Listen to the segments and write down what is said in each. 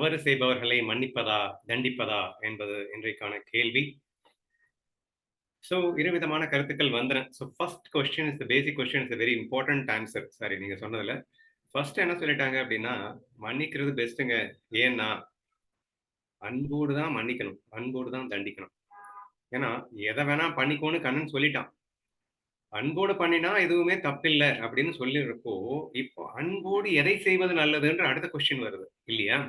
தவறு செய்பவர்களை மன்னிப்பதா தண்டிப்பதா என்பது இன்றைக்கான கேள்வி. ஸோ இருவிதமான கருத்துக்கள் வந்துடும் so first question is the basic question is very important answer sorry நீங்க சொன்னதுல. ஃபர்ஸ்ட் என்ன சொல்லிட்டாங்க அப்படின்னா மன்னிக்கிறது பெஸ்ட்டுங்க ஏன்னா அன்போடு தான் மன்னிக்கணும். அன்போடு தான் தண்டிக்கணும். ஏன்னா எதை வேணா பண்ணிக்கோன்னு கண்ணன் சொல்லிட்டான். அன்போடு பண்ணினா எதுவுமே தப்பில்லை அப்படின்னு சொல்லிடுறப்போ இப்போ அன்போடு எதை செய்வது நல்லதுன்ற அடுத்த கொஸ்டின் வருது. இல்லையா?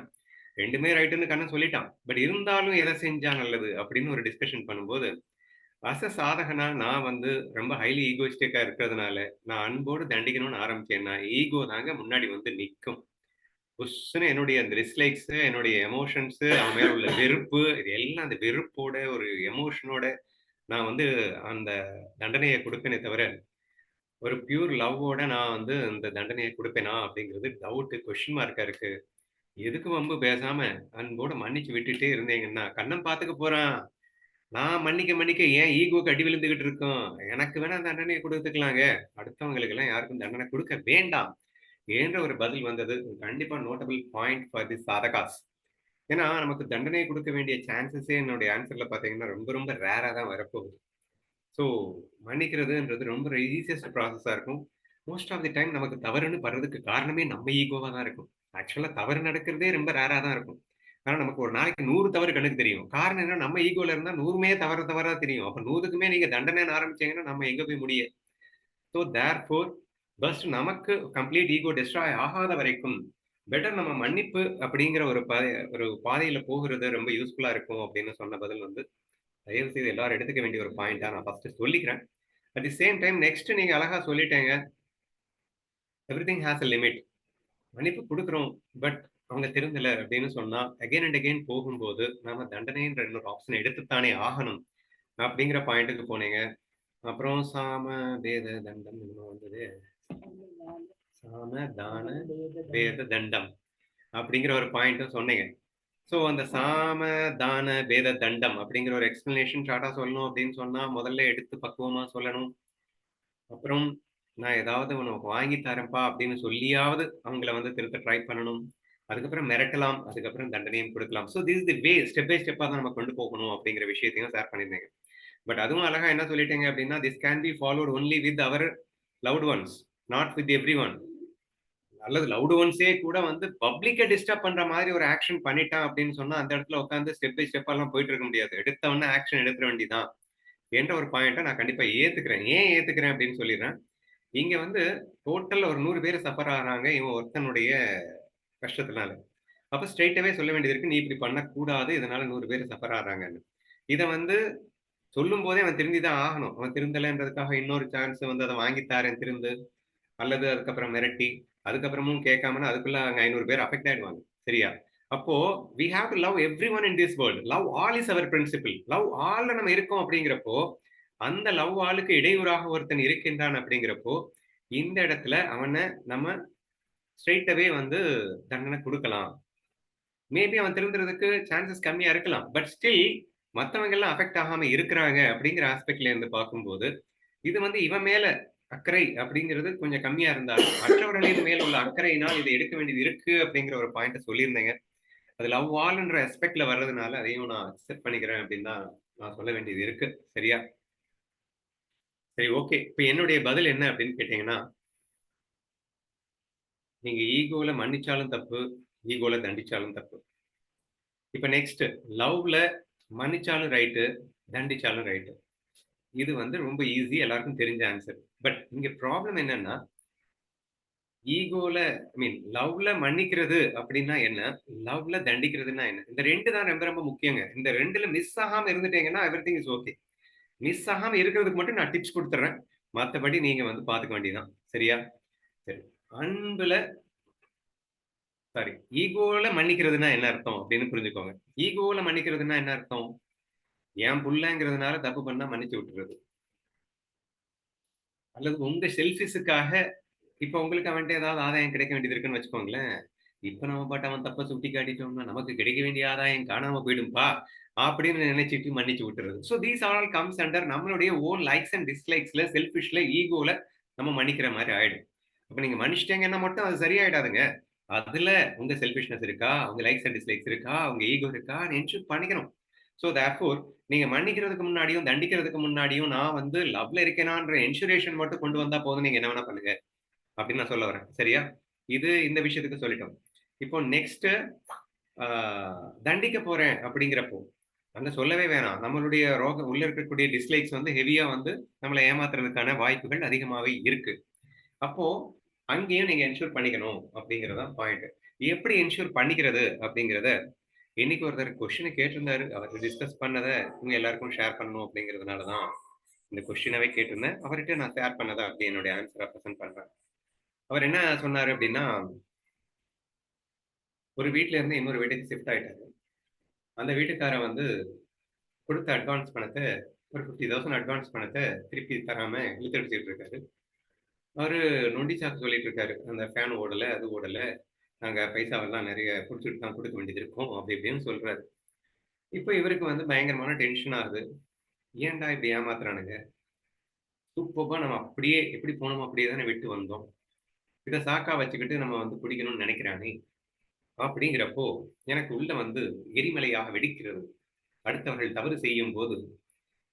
ரெண்டுமே ரைட்டுன்னு கண்ணன் சொல்லிட்டான். பட் இருந்தாலும் எதை செஞ்சா நல்லது? அப்படின்னு ஒரு டிஸ்கஷன் பண்ணும்போது அச சாதகனா நான் வந்து ரொம்ப ஹைலி ஈகோயிஸ்டிக்கா இருக்கிறதுனால நான் அன்போடு தண்டிக்கணும்னு ஆரம்பிச்சேன்னா ஈகோ தாங்க முன்னாடி வந்து நிற்கும் புஷ்ஷுன்னு என்னுடைய அந்த டிஸ்லைக்ஸ் என்னுடைய எமோஷன்ஸ் அவன் மேல உள்ள வெறுப்பு இது எல்லாம் அந்த வெறுப்போட ஒரு எமோஷனோட நான் வந்து அந்த தண்டனையை கொடுப்பேனே தவிர ஒரு பியூர் லவ்வோட நான் வந்து இந்த தண்டனையை கொடுப்பேனா? அப்படிங்கிறது டவுட் கொஷின் மார்க்கா இருக்கு. எதுக்கு வம்பு பேசாம அன்போட மன்னிச்சு விட்டுட்டே இருந்தீங்கன்னா கண்ணன் பாத்துக்க போறான். நான் மன்னிக்க மன்னிக்க ஏன் ஈகோக்கு அடி விழுந்துகிட்டு இருக்கோம்? எனக்கு வேணா தண்டனையை கொடுத்துக்கலாங்க. அடுத்தவங்களுக்கு எல்லாம் யாருக்கும் தண்டனை கொடுக்க வேண்டாம். என்ற ஒரு பதில் வந்தது. கண்டிப்பா notable point for the sadhakas ஏன்னா நமக்கு தண்டனை கொடுக்க வேண்டிய சான்சஸே என்னுடைய ஆன்சர்ல பாத்தீங்கன்னா ரொம்ப ரொம்ப ரேரா தான் வரப்போகுது. ஸோ மன்னிக்கிறதுன்றது ரொம்ப ஈஸியஸ்ட் ப்ராசஸா இருக்கும். மோஸ்ட் ஆஃப் தி டைம் நமக்கு தவறுன்னு படுறதுக்கு காரணமே நம்ம ஈகோவா தான் இருக்கும். ஆக்சுவலா தவறு நடக்கிறதே ரொம்ப ரேரா தான் இருக்கும். ஆனா நமக்கு ஒரு நாளைக்கு நூறு தவறு கணக்கு தெரியும். காரணம் என்ன நம்ம ஈகோல இருந்தா நூறுமே தவறு தவறா தெரியும். அப்ப நூறுக்குமே நீங்க தண்டனைன்னு ஆரம்பிச்சீங்கன்னா நம்ம எங்க போய் முடிய ஸோ தேர் ஃபோர் பஸ்ட் நமக்கு கம்ப்ளீட் ஈகோ டெஸ்ட்ராய் ஆகாத வரைக்கும் பெட்டர் நம்ம மன்னிப்பு அப்படிங்கிற ஒரு பாதை ஒரு பாதையில போகிறது ரொம்ப யூஸ்ஃபுல்லா இருக்கும் அப்படின்னு சொன்ன பதில் வந்து தயவு செய்து எல்லாரும் எடுத்துக்க வேண்டிய ஒரு பாயிண்டா நான் ஃபர்ஸ்ட் சொல்லிக்கிறேன். At the same time next நீங்க அழகா சொல்லிட்டேங்க. Everything has a limit மன்னிப்பு கொடுக்குறோம் பட் அவங்க திருந்தல அப்படின்னு சொன்னா அகைன் அண்ட் அகைன் போகும்போது நாம தண்டனைன்ற இன்னொரு ஆப்ஷன் எடுத்துத்தானே ஆகணும். அப்படிங்கிற பாயிண்ட்டுக்கு போனீங்க. அப்புறம் சாம வேத தண்டம் என்ன வந்தது? சாம தான வேத தண்டம் அப்படிங்கிற ஒரு பாயிண்ட்டும் சொன்னீங்க. ஸோ அந்த சாம தான வேத தண்டம் அப்படிங்கிற ஒரு எக்ஸ்பிளனேஷன் ஷார்ட்டாக சொல்லணும் அப்படின்னு சொன்னா முதல்ல எடுத்து பக்குவமா சொல்லணும். அப்புறம் நான் ஏதாவது உனக்கு வாங்கி தரேன்ப்பா அப்படின்னு சொல்லியாவது அவங்கள வந்து திருத்த ட்ரை பண்ணணும். அதுக்கப்புறம் மிரட்டலாம். அதுக்கப்புறம் தண்டனையும் கொடுக்கலாம். So this the way step by ஸ்டெப்பாக தான் நம்ம கொண்டு போகணும் அப்படிங்கிற விஷயத்தையும் ஷேர் பண்ணியிருந்தேங்க. பட் அதுவும் அழகா என்ன சொல்லிட்டீங்க அப்படின்னா this can be followed only with our loved ones not with everyone அல்லது லவுட் ஒன்ஸே கூட வந்து பப்ளிக்கை டிஸ்டர்ப் பண்ற மாதிரி ஒரு ஆக்ஷன் பண்ணிட்டான் அப்படின்னு சொன்னா அந்த இடத்துல உட்காந்து ஸ்டெப் பை ஸ்டெப் எல்லாம் போயிட்டு இருக்க முடியாது. எடுத்தவொன்னே ஆக்ஷன் எடுத்துட வேண்டியதான் என்ற ஒரு பாயிண்ட்டை நான் கண்டிப்பா ஏத்துக்கிறேன். ஏன் ஏத்துக்கிறேன் அப்படின்னு சொல்லிடுறேன். இங்க வந்து டோட்டல் ஒரு நூறு பேர் சஃபர் ஆகிறாங்க இவன் ஒருத்தனுடைய கஷ்டத்தினால. அப்ப ஸ்ட்ரெயிட்டாவே சொல்ல வேண்டியது இருக்கு நீ இப்படி பண்ணக்கூடாது இதனால நூறு பேர் சஃபர் ஆகிறாங்கன்னு. இதை வந்து சொல்லும் போதே அவன் திருந்திதான் ஆகணும். அவன் திருந்தலைன்றதுக்காக இன்னொரு சான்ஸ் வந்து அதை வாங்கித்தாரன் திருந்து அல்லது அதுக்கப்புறம் மிரட்டி அதுக்கப்புறமும் கேட்காமனா அதுக்குள்ள அங்க ஐநூறு பேர் அஃபெக்ட் ஆயிடுவாங்க. சரியா? அப்போ we have to love everyone in this world love all is our principle love ஆல்ல நம்ம இருக்கோம் அப்படிங்கிறப்போ அந்த லவ் ஆளுக்கு இடையூறாக ஒருத்தன் இருக்கின்றான் அப்படிங்கிறப்போ இந்த இடத்துல அவனை நம்ம ஸ்ட்ரெயிட்டவே வந்து தண்டனை கொடுக்கலாம். மேபி அவன் திருந்துறதுக்கு சான்சஸ் கம்மியா இருக்கலாம். பட் ஸ்டில் மற்றவங்க எல்லாம் அஃபெக்ட் ஆகாம இருக்கிறாங்க அப்படிங்கிற ஆஸ்பெக்ட்ல இருந்து பார்க்கும்போது இது வந்து இவன் மேல அக்கறை அப்படிங்கிறது கொஞ்சம் கம்மியா இருந்தாலும் மற்றவர்களின் மேல உள்ள அக்கறையினால் இதை எடுக்க வேண்டியது இருக்கு அப்படிங்கிற ஒரு பாயிண்ட சொல்லியிருந்தேங்க. அது லவ் ஆல்ன்ற அஸ்பெக்ட்ல வர்றதுனால அதையும் நான் அக்செப்ட் பண்ணிக்கிறேன் அப்படின்னு தான் நான் சொல்ல வேண்டியது இருக்கு. சரியா? சரி ஓகே இப்போ என்னுடைய பதில் என்ன அப்படின்னு கேட்டீங்கன்னா நீங்க ஈகோல மன்னிச்சாலும் தப்பு ஈகோல தண்டிச்சாலும் தப்பு. இப்ப நெக்ஸ்ட் லவ்ல மன்னிச்சாலும் ரைட்டு தண்டிச்சாலும் ரைட்டு இது வந்து ரொம்ப ஈஸி எல்லாருக்கும் தெரிஞ்ச ஆன்சர் பட் இங்க ப்ராப்ளம் என்னன்னா ஈகோல ஐ மீன் லவ்ல மன்னிக்கிறது அப்படின்னா என்ன? லவ்ல தண்டிக்கிறதுனா என்ன? இந்த ரெண்டு தான் ரொம்ப ரொம்ப முக்கியங்க. இந்த ரெண்டுல மிஸ் ஆகாம இருந்துட்டீங்கன்னா everything is okay miss ஆகாம இருக்கிறதுக்கு மட்டும் நான் டிப்ஸ் கொடுத்துறேன். மற்றபடி நீங்க வந்து பாத்துக்க வேண்டியதான் சரியா? சரி. அன்புல சாரி ஈகோல மன்னிக்கிறதுனா என்ன அர்த்தம் அப்படின்னு புரிஞ்சுக்கோங்க. ஈகோல மன்னிக்கிறதுனா என்ன அர்த்தம்? என் புள்ளங்கிறதுனால தப்பு பண்ணா மன்னிச்சு விட்டுறது. அல்லது உங்க செல்ஃபிஸுக்காக இப்ப உங்களுக்கு அவன்கிட்ட ஏதாவது ஆதாயம் கிடைக்க வேண்டியது இருக்குன்னு வச்சுக்கோங்களேன். இப்ப நம்ம பாட்டு அவன் தப்ப சுட்டி காட்டிட்டோம்னா நமக்கு கிடைக்க வேண்டிய ஆதாயம் காணாம போயிடும்பா அப்படின்னு நினைச்சிட்டு மன்னிச்சு விட்டுறது. So these all comes under நம்மளுடைய ஓன் லைக்ஸ் அண்ட் டிஸ்லைக்ஸ்ல செல்ஃபிஷ்ல ஈகோல நம்ம மன்னிக்கிற மாதிரி ஆயிடும். அப்ப நீங்க மன்னிச்சிட்டீங்கன்னா மட்டும் அது சரியாயிடாதுங்க. அதுல உங்க செல்ஃபிஷ்னஸ் இருக்கா? உங்க லைக்ஸ் அண்ட் டிஸ்லைக்ஸ் இருக்கா? உங்க ஈகோ இருக்கா? நினைச்சு பண்ணிக்கணும். ஸோ தேர்ஃபோர் நீங்க மன்னிக்கிறதுக்கு முன்னாடியும் தண்டிக்கிறதுக்கு முன்னாடியும் நான் வந்து லவ்ல இருக்கேனான்ற இன்சூரேஷன் மட்டும் கொண்டு வந்தா போதும். நீங்க என்ன வேணா பண்ணுங்க. அப்படின்னு நான் சொல்ல வரேன். சரியா? இது இந்த விஷயத்துக்கு சொல்லிட்டோம். இப்போ நெக்ஸ்ட் தண்டிக்க போறேன் அப்படிங்கிறப்போ அங்க சொல்லவே வேணாம். நம்மளுடைய ரோக உள்ள இருக்கக்கூடிய டிஸ்லைக்ஸ் வந்து ஹெவியா வந்து நம்மளை ஏமாத்துறதுக்கான வாய்ப்புகள் அதிகமாகவே இருக்கு. அப்போ அங்கேயும் நீங்க என்ஷூர் பண்ணிக்கணும் அப்படிங்கறதா பாயிண்ட் எப்படி என்ஷூர் பண்ணிக்கிறது அப்படிங்கிறத இன்னைக்கு ஒருத்தர் கொஸ்டினை கேட்டிருந்தாரு. அவர் டிஸ்கஸ் பண்ணதை இவங்க எல்லாருக்கும் ஷேர் பண்ணணும் அப்படிங்கிறதுனால தான் இந்த கொஸ்டினாவே கேட்டிருந்தேன். அவர்கிட்ட நான் ஷேர் பண்ணதை அப்படி என்னுடைய ஆன்சரை ப்ரெசென்ட் பண்றேன். அவர் என்ன சொன்னார் அப்படின்னா ஒரு வீட்ல இருந்து இன்னொரு வீட்டுக்கு ஷிஃப்ட் ஆயிட்டாரு. அந்த வீட்டுக்காரன் வந்து கொடுத்த அட்வான்ஸ் பணத்தை ஒரு ஃபிஃப்டி தௌசண்ட் அட்வான்ஸ் பணத்தை திருப்பி தராம இழுத்தடிச்சிட்டு இருக்காரு. அவரு நொண்டி சாக்கு சொல்லிட்டு இருக்காரு. அந்த ஃபேன் ஓடல அது ஓடல. நாங்க பைசாவெல்லாம் நிறைய பிடிச்சிட்டு தான் கொடுக்க வேண்டியது இருக்கும் அப்படி இப்படின்னு சொல்றாரு. இப்போ இவருக்கு வந்து பயங்கரமான டென்ஷன் ஆகுது. ஏன்டா இப்படி ஏமாத்துறானுங்க? சூப்பப்பா நம்ம அப்படியே எப்படி போனோமோ அப்படியே தானே விட்டு வந்தோம். இதை சாக்கா வச்சுக்கிட்டு நம்ம வந்து பிடிக்கணும்னு நினைக்கிறானே? அப்படிங்கிறப்போ எனக்கு உள்ள வந்து எரிமலையாக வெடிக்கிறது. அடுத்தவர்கள் தவறு செய்யும் போது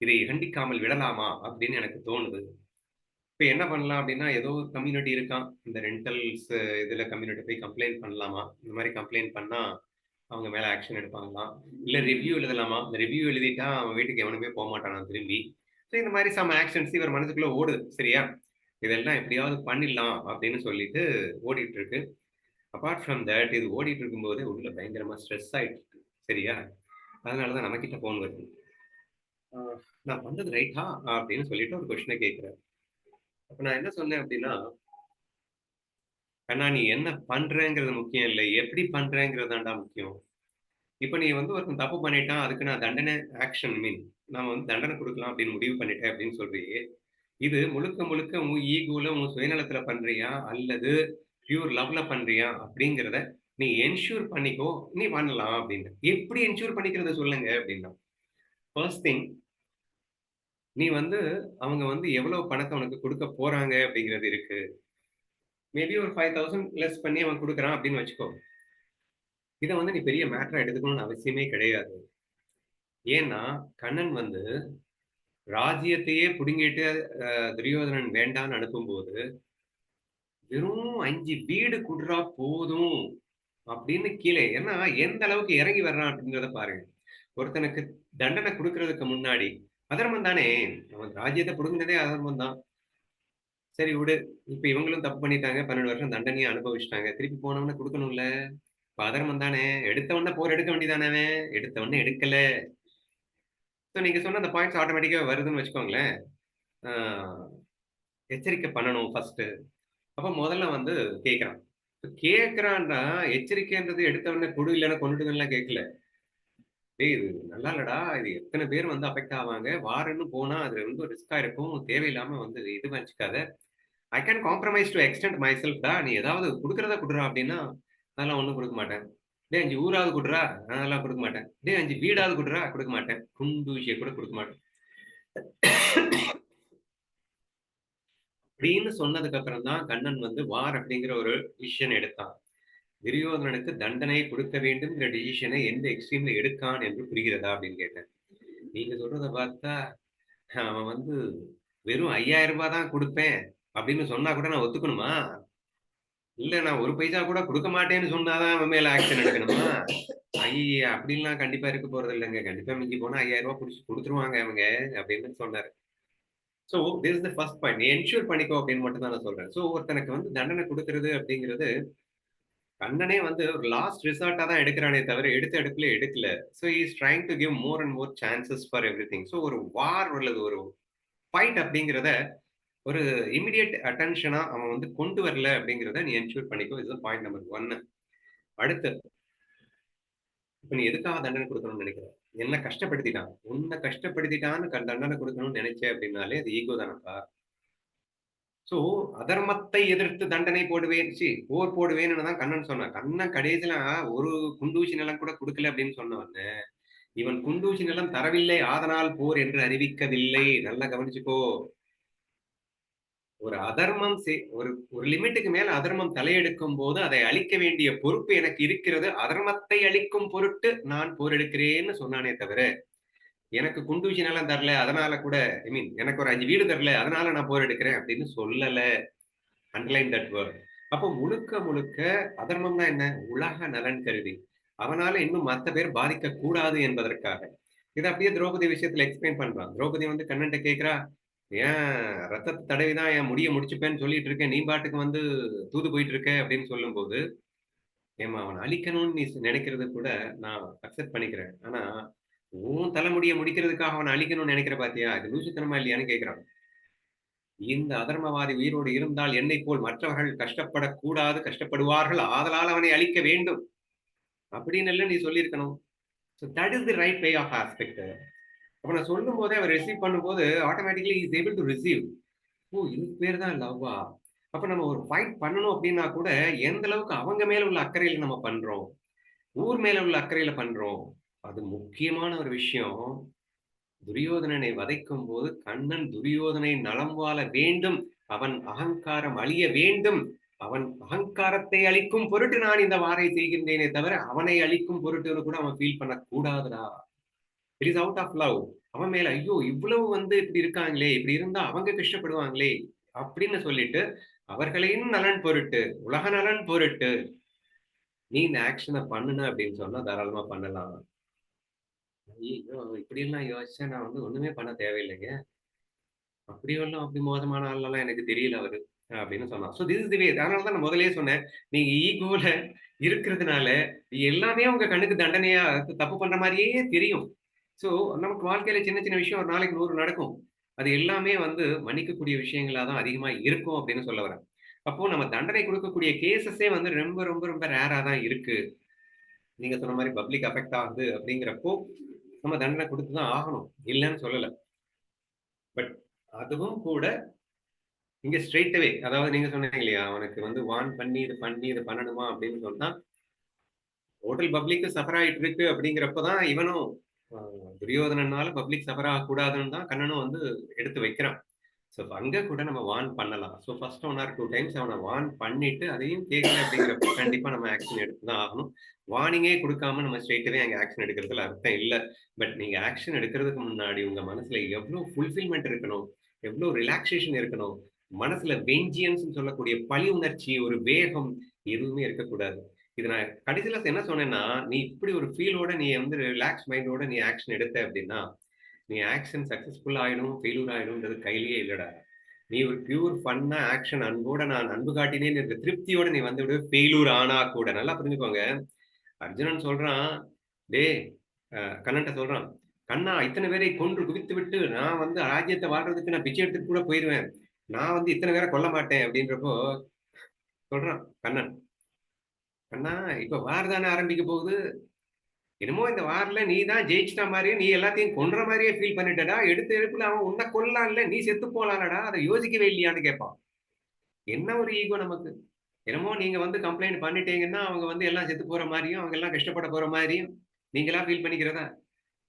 இதை கண்டிக்காமல் விடலாமா அப்படின்னு எனக்கு தோணுது. இப்போ என்ன பண்ணலாம் அப்படின்னா ஏதோ ஒரு கம்யூனிட்டி இருக்கான். இந்த ரெண்டல்ஸ் இதுல கம்யூனிட்டி போய் கம்ப்ளைண்ட் பண்ணலாமா? இந்த மாதிரி கம்ப்ளைண்ட் பண்ணா அவங்க மேல ஆக்ஷன் எடுப்பாங்களாம் இல்ல ரிவ்யூ எழுதலாமா? இந்த ரிவ்யூ எழுதிட்டா அவன் வீட்டுக்கு எவனுமே போக மாட்டானா திரும்பி? ஸோ இந்த மாதிரி சம் ஆக்ஷன்ஸ் இவர் மனசுக்குள்ள ஓடுது. சரியா? இதெல்லாம் எப்படியாவது பண்ணிடலாம் அப்படின்னு சொல்லிட்டு ஓடிட்டு இருக்கு. அப்பார்ட் ஃப்ரம் தட் இது ஓடிட்டு இருக்கும்போது உள்ள பயங்கரமா ஸ்ட்ரெஸ் ஆயிட்டு இருக்கு. சரியா? அதனாலதான் நம்ம கிட்ட போன் வருது நான் பண்ணது ரைட்டா அப்படின்னு சொல்லிட்டு ஒரு கொஸ்டினை கேட்கிறேன் அப்ப நான் என்ன சொன்னேன் அப்படின்னா அண்ணா நீ என்ன பண்றேங்கிறது முக்கியம் இல்லை. எப்படி பண்றேங்கிறது முக்கியம். இப்ப நீ வந்து ஒருத்தன் தப்பு பண்ணிட்டான் அதுக்கு நான் தண்டனை ஆக்ஷன் மீன் நான் வந்து தண்டனை கொடுக்கலாம் அப்படின்னு முடிவு பண்ணிட்டேன் அப்படின்னு சொல்றியே இது முழுக்க முழுக்க உன் ஈகோல உன் சுயநலத்துல பண்றியா? அல்லது பியூர் லவ்ல பண்றியா? அப்படிங்கிறத நீ என்ஷூர் பண்ணிக்கோ நீ பண்ணலாம் அப்படின்னு எப்படி என்ஷூர் பண்ணிக்கிறத சொல்லுங்க அப்படின்னா ஃபர்ஸ்ட் திங் நீ வந்து அவங்க வந்து எவ்வளவு பணத்தை உனக்கு கொடுக்க போறாங்க அப்படிங்கிறது இருக்கு. மேபி ஒரு ஃபைவ் தௌசண்ட் லெஸ் பண்ணி அவன் கொடுக்குறான் அப்படின்னு வச்சுக்கோ. இதை வந்து நீ பெரிய மேட்டரா எடுத்துக்கணும்னு அவசியமே கிடையாது. ஏன்னா கண்ணன் வந்து ராஜ்யத்தையே புடுங்கிட்டு துரியோதனன் வேண்டான்னு அனுப்பும்போது வெறும் அஞ்சு வீடு குடுறா போதும் அப்படின்னு கீழே ஏன்னா எந்த அளவுக்கு இறங்கி வர்றான் அப்படிங்கிறத பாருங்க. ஒருத்தனுக்கு தண்டனை கொடுக்கறதுக்கு முன்னாடி அதர்மம் தானே? அவன் ராஜ்யத்தை புடுங்கினதே அதர்மம் தான். சரி விடு இப்ப இவங்களும் தப்பு பண்ணிட்டாங்க பன்னெண்டு வருஷம் தண்டனையை அனுபவிச்சிட்டாங்க. திருப்பி போனவன கொடுக்கணும்ல? இப்ப அதர்மம் தானே? எடுத்தவன போர் எடுக்க வேண்டியதானே எடுத்தவன எடுக்கல. ஸோ நீங்க சொன்ன அந்த பாயிண்ட்ஸ் ஆட்டோமேட்டிக்கா வருதுன்னு வச்சுக்கோங்களேன். எச்சரிக்கை பண்ணணும் ஃபர்ஸ்ட் அப்ப முதல்ல வந்து கேட்குறான் இப்ப கேட்கறான்னா எச்சரிக்கைன்றது எடுத்தவொடனே கொடு இல்லைன்னா கொண்டுட்டுலாம் கேட்கல டேய் இது நல்லா இல்லடா இது எத்தனை பேர் வந்து அஃபெக்ட் ஆவாங்க? வாரன்னு போனா அது ரொம்ப ரிஸ்கா இருக்கும். தேவையில்லாம வந்து இது வச்சுக்காத. I can compromise to extend my செல்ஃப்டா நீ ஏதாவது கொடுக்கறத கொடுறா அப்படின்னா அதெல்லாம் ஒன்றும் கொடுக்க மாட்டேன். டேய் அஞ்சு ஊராவது கொடுறா அதெல்லாம் கொடுக்க மாட்டேன். டே அஞ்சு வீடாவது கொடுறா கொடுக்க மாட்டேன். குண்டூசியை கூட கொடுக்க மாட்டேன். அப்படின்னு சொன்னதுக்கு அப்புறம் தான் கண்ணன் வந்து வார் அப்படிங்கிற ஒரு டிசிஷன் எடுத்தான். துரியோதனனுக்கு தண்டனை கொடுக்க வேண்டும்ங்கிற டிசிஷனை எந்த எக்ஸ்ட்ரீம்ல எடுக்கான் என்று புரிகிறதா அப்படின்னு கேட்டேன். நீங்க சொல்றத பார்த்தா அவன் வந்து வெறும் ஐயாயிரம் ரூபாய் தான் கொடுப்பேன் அப்படின்னு சொன்னா கூட நான் ஒத்துக்கணுமா? இல்ல நான் ஒரு பைசா கூட கொடுக்க மாட்டேன்னு சொன்னாதான் அவன் மேல ஆக்ஷன் எடுக்கணுமா? ஐயா அப்படின்லாம் கண்டிப்பா இருக்க போறது இல்லைங்க கண்டிப்பா மிஞ்சி போனா ஐயாயிரம் ரூபாய் குடிச்சு கொடுத்துருவாங்க அவங்க அப்படின்னு சொன்னாரு. So this is the first point ensure பண்ணிக்கோ அப்படின்னு மட்டும் தான் நான் சொல்றேன். ஸோ ஒருத்தனுக்கு வந்து தண்டனை கொடுக்கறது அப்படிங்கிறது கண்ணனே வந்து ஒரு லாஸ்ட் ரிசார்ட்டா தான் எடுக்கிறானே தவிர எடுத்த எடுக்கல எடுக்கல. So is trying to give more and more chances for everything so ஒரு வார் அல்லது ஒரு ஃபைட் அப்படிங்கிறத ஒரு இமிடியட் அட்டென்ஷனா அவன் வந்து கொண்டு வரல அப்படிங்கிறத நீ என்ஷூர் பண்ணிக்கோ. இது பாயிண்ட் நம்பர் ஒன்னு அடுத்து இப்போ நீ எதுக்காக தண்டனை கொடுக்கணும்னு நினைக்கிறேன் என்ன கஷ்டப்படுத்திட்டான்? உன்னை கஷ்டப்படுத்திட்டான்னு தண்டனை கொடுக்கணும்னு நினைச்ச அப்படின்னாலே அது ஈகோ தானப்பா. சோ அதர்மத்தை எதிர்த்து தண்டனை போடுவேன் சி போர் போடுவேன்னு தான் கண்ணன் சொன்னான். கண்ணன் கடைசியில ஒரு குண்டூசி நிலம் கூட கொடுக்கல அப்படின்னு சொன்னவன்னு இவன் குண்டூசி நிலம் தரவில்லை ஆதனால் போர் என்று அறிவிக்கவில்லை. நல்லா கவனிச்சுக்கோ. ஒரு அதர்மம் ஒரு ஒரு லிமிட்டுக்கு மேல அதர்மம் தலையெடுக்கும் போது அதை அழிக்க வேண்டிய பொறுப்பு எனக்கு இருக்கிறது. அதர்மத்தை அழிக்கும் பொருட்டு நான் போர் எடுக்கிறேன்னு சொன்னானே தவிர எனக்கு குண்டு நிலம் தரல அதனால கூட ஐ மீன் எனக்கு ஒரு அஞ்சு வீடு தரல அதனால நான் போர் எடுக்கிறேன் அப்படின்னு சொல்லல. அண்டர்லைன் தட் வேர்ட் அப்போ முழுக்க முழுக்க அதர்மம்னா என்ன? உலக நலன் கருதி. அவனால இன்னும் மற்ற பேர் பாதிக்க கூடாது என்பதற்காக. இதை அப்படியே திரௌபதி விஷயத்துல எக்ஸ்பிளைன் பண்றான். திரௌபதி வந்து கண்ணன்ட்ட கேட்கிறா ஏன் ரத்தத்தை தடவிதான் என் முடிய முடிச்சுப்பேன்னு சொல்லிட்டு இருக்கேன் நீ பாட்டுக்கு வந்து தூது போயிட்டு இருக்க அப்படின்னு சொல்லும்போது ஏமா அவன் அழிக்கணும்னு நீ நினைக்கிறது கூட நான் அக்செப்ட் பண்ணிக்கிறேன். ஆனா உன் தலைமுடியை முடிக்கிறதுக்காக அவன் அழிக்கணும்னு நினைக்கிற பாத்தியா? இது லூசுத்தனமா இல்லையான்னு கேட்கிறான் இந்த அதர்மவாதி உயிரோடு இருந்தால் என்னை போல் மற்றவர்கள் கஷ்டப்படக்கூடாது கஷ்டப்படுவார்கள் ஆதலால் அவனை அழிக்க வேண்டும். அப்படின்னு இல்ல நீ சொல்லியிருக்கணும். So that is the right way of aspect அப்போ நான் சொல்லும் போதே அவர் ரிசீவ் பண்ணும்போது automatically is able to receive ஓ இதுக்கு பேர் தான் லவ்வா? அப்ப நம்ம ஒரு ஃபைட் பண்ணணும் அப்படின்னா கூட எந்த அளவுக்கு அவங்க மேல உள்ள அக்கறையில நம்ம பண்றோம்? ஊர் மேல உள்ள அக்கறையில பண்றோம்? அது முக்கியமான ஒரு விஷயம். துரியோதனனை வதைக்கும் போது கண்ணன் துரியோதனை நலம் வாழ வேண்டும். அவன் அகங்காரம் அழிய வேண்டும். அவன் அகங்காரத்தை அழிக்கும் பொருட்டு நான் இந்த வாரை செய்கின்றேனே தவிர அவனை அழிக்கும் பொருட்டு கூட அவன் ஃபீல் பண்ண கூடாதுடா it is out of love அவன் மேல ஐயோ இவ்வளவு வந்து இப்படி இருக்காங்களே இப்படி இருந்தா அவங்க கஷ்டப்படுவாங்களே அப்படின்னு சொல்லிட்டு அவர்களையும் நலன் பொருட்டு உலக நலன் பொருட்டு நீ இந்த ஆக்ஷனை பண்ணுன அப்படின்னு சொன்னா தாராளமா பண்ணலாம். ஐயோ இப்படி எல்லாம் யோசிச்சா நான் வந்து ஒண்ணுமே பண்ண தேவையில்லைங்க. அப்படி அப்படி மோசமான ஆள்லாம் எனக்கு தெரியல அவரு அப்படின்னு சொன்னான். So this is the way அதனால தான் நான் முதலே சொன்னேன். நீங்க ஈகோல இருக்கிறதுனால எல்லாமே உங்க கண்ணுக்கு தண்டனையா தப்பு பண்ற மாதிரியே தெரியும். ஸோ நமக்கு வாழ்க்கையில சின்ன சின்ன விஷயம் ஒரு நாளைக்கு நூறு நடக்கும். அது எல்லாமே வந்து மன்னிக்கக்கூடிய விஷயங்களா தான் அதிகமா இருக்கும் அப்படின்னு சொல்ல வரேன். அப்போ நம்ம தண்டனை கொடுக்கக்கூடிய கேசஸே வந்து ரொம்ப ரொம்ப ரொம்ப ரேரா தான் இருக்கு. நீங்க சொன்ன மாதிரி பப்ளிக் அஃபெக்ட் ஆகுது அப்படிங்கிறப்போ நம்ம தண்டனை கொடுத்து தான் ஆகணும். இல்லைன்னு சொல்லலை. பட் அதுவும் கூட இங்க ஸ்ட்ரெயிட்டவே அதாவது நீங்க சொன்னீங்க இல்லையா அவனுக்கு வந்து வான் பண்ணி இது பண்ணி இது பண்ணணுமா அப்படின்னு சொன்னா ஹோட்டல் பப்ளிக்கு சஃபர் ஆயிட்டு இருக்கு அப்படிங்கிறப்பதான் இவனும் துரியோதனனால பப்ளிக் சஃபர் ஆகக்கூடாதுன்னு தான் கண்ணனும் வந்து எடுத்து வைக்கிறான். ஸோ அங்க கூட நம்ம வான் பண்ணலாம். So first one or two times அவனை வான் பண்ணிட்டு அதையும் கேட்கல அப்படிங்கிறப்ப கண்டிப்பா நம்ம ஆக்ஷன் எடுத்து தான் ஆகணும். வார்னிங்கே கொடுக்காம நம்ம ஸ்ட்ரெயிட்டவே அங்கே ஆக்ஷன் எடுக்கிறதுல அர்த்தம் இல்லை. பட் நீங்க ஆக்ஷன் எடுக்கிறதுக்கு முன்னாடி உங்க மனசுல எவ்வளோ ஃபுல்ஃபில்மெண்ட் இருக்கணும்? எவ்வளோ ரிலாக்ஸேஷன் இருக்கணும்? மனசுல வெஞ்சியன்ஸ் சொல்லக்கூடிய பழி உணர்ச்சி ஒரு வேகம் எதுவுமே இருக்கக்கூடாது. இது நான் கடைசியில என்ன சொன்னேன்னா நீ இப்படி ஒரு ஃபீலோட நீ வந்து ரிலாக்ஸ் மைண்டோட நீ ஆக்ஷன் எடுத்த அப்படின்னா நீ ஆக்ஷன் சக்சஸ்ஃபுல் ஆயிடும் ஃபெயிலூர் ஆயிடும்ன்றது கையிலேயே இல்லடா. நீ ஒரு பியூர் ஃபன்னா ஆக்ஷன் அன்போட நான் அன்பு காட்டினேன் இருக்க திருப்தியோட நீ வந்து விடு ஃபெயிலூர் ஆனா கூட. நல்லா புரிஞ்சுக்கோங்க. அர்ஜுனன் சொல்றான் டே கண்ணன்ட்ட சொல்றான் கண்ணா இத்தனை பேரை கொன்று குவித்து விட்டு நான் வந்து ராஜ்யத்தை வாழ்றதுக்கு நான் பிச்சை எடுத்துட்டு கூட போயிடுவேன் நான் வந்து இத்தனை பேரை கொல்ல மாட்டேன். அப்படின்றப்போ சொல்றான் கண்ணன். அண்ணா இப்ப வார் தானே ஆரம்பிக்க போகுது? என்னமோ இந்த வாரில் நீ தான் ஜெயிச்சிட்ட மாதிரியே நீ எல்லாத்தையும் கொன்ற மாதிரியே ஃபீல் பண்ணிட்டடா. எடுத்து எடுப்புல அவன் உன்னை கொல்லான்ல நீ செத்து போலானடா. அதை யோசிக்கவே இல்லையான்னு கேட்பான். என்ன ஒரு ஈகோ நமக்கு? என்னமோ நீங்க வந்து கம்ப்ளைண்ட் பண்ணிட்டீங்கன்னா அவங்க வந்து எல்லாம் செத்து போற மாதிரியும் அவங்க எல்லாம் கஷ்டப்பட போற மாதிரியும் நீங்களா ஃபீல் பண்ணிக்கிறதா?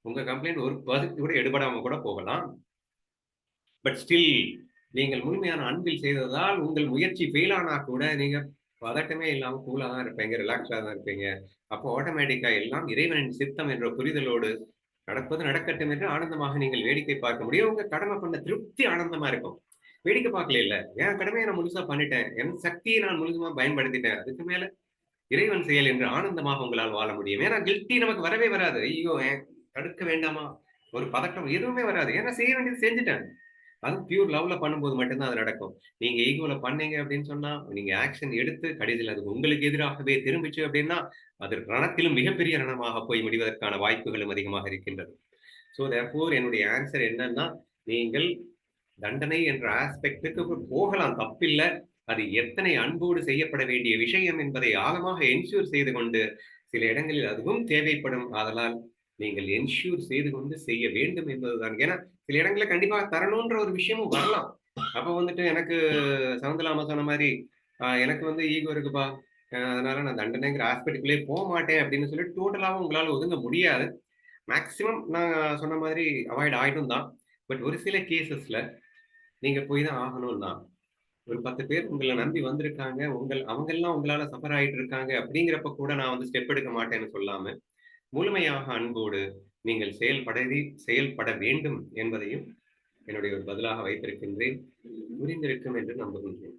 உங்க கம்ப்ளைண்ட் ஒரு பர்சன்ட் கூட எடுபடாம கூட போகலாம். பட் ஸ்டில் நீங்கள் முழுமையான அன்பில் செய்ததால் உங்கள் முயற்சி ஃபெயில் ஆனா கூட நீங்க பதட்டமே இல்லாம கூலா தான் இருப்பீங்க ரிலாக்ஸா தான் இருப்பீங்க. அப்போ ஆட்டோமேட்டிக்கா எல்லாம் இறைவனின் சித்தம் என்ற புரிதலோடு நடப்பது நடக்கட்டும் என்று ஆனந்தமாக நீங்கள் வேடிக்கை பார்க்க முடியும். உங்க கடமை பண்ண திருப்தி ஆனந்தமா இருக்கும். வேடிக்கை பார்க்கல இல்ல. என் கடமையை நான் முழுசா பண்ணிட்டேன்? என் சக்தியை நான் முழுசுமா பயன்படுத்திட்டேன். அதுக்கு மேல இறைவன் செயல் என்று ஆனந்தமாக உங்களால் வாழ முடியும். ஏன்னா கில்ட்டி நமக்கு வரவே வராது. ஐயோ தடுக்க வேண்டாமா? ஒரு பதட்டம் எதுவுமே வராது. ஏன்னா செய்ய வேண்டியது செஞ்சுட்டேன். அது பியூர் லவ்ல பண்ணும்போது மட்டும்தான் அது நடக்கும். நீங்க ஈகோல பண்ணீங்க அப்படின்னு சொன்னா நீங்க ஆக்ஷன் எடுத்து கடைசியில் அது உங்களுக்கு எதிராகவே திரும்பிச்சு அப்படின்னா அது ரணத்திலும் மிகப்பெரிய ரணமாக போய் முடிவதற்கான வாய்ப்புகளும் அதிகமாக இருக்கின்றது. ஸோ தேர்ஃபோர் என்னுடைய ஆன்சர் என்னன்னா நீங்கள் தண்டனை என்ற ஆஸ்பெக்டுக்கு போகலாம். தப்பில்லை. அது எத்தனை அன்போடு செய்யப்பட வேண்டிய விஷயம் என்பதை ஆழமாக என்ஷூர் செய்து கொண்டு சில இடங்களில் அதுவும் தேவைப்படும். ஆதலால் நீங்கள் என்ஷூர் செய்து கொண்டு செய்ய வேண்டும் என்பதுதான். ஏன்னா சில இடங்களில் கண்டிப்பாக தரணுன்ற ஒரு விஷயமும் வரலாம். அப்ப வந்துட்டு எனக்கு சவுந்தலாமா சொன்ன மாதிரி எனக்கு வந்து ஈகோ இருக்குப்பா. அதனால நான் தண்டனைங்கிற ஹாஸ்பிட்டலுக்குள்ளே போக மாட்டேன் அப்படின்னு சொல்லி டோட்டலாகவும் உங்களால் ஒதுங்க முடியாது. மேக்சிமம் நான் சொன்ன மாதிரி அவாய்ட் ஆகிட்டும் தான். பட் ஒரு சில கேசஸ்ல நீங்க போய் தான் ஆகணும் தான் ஒரு 10 பேர் உங்கள நம்பி வந்திருக்காங்க. உங்கள் அவங்கெல்லாம் உங்களால சஃபர் ஆயிட்டு இருக்காங்க அப்படிங்கிறப்ப கூட நான் வந்து ஸ்டெப் எடுக்க மாட்டேன்னு சொல்லாம, முழுமையாக அன்போடு நீங்கள் செயல்படவி செயல்பட வேண்டும் என்பதையும் என்னுடைய ஒரு பதிலாக வைத்திருக்கின்றேன். புரிந்திருக்கும் என்று நம்புகின்றேன்.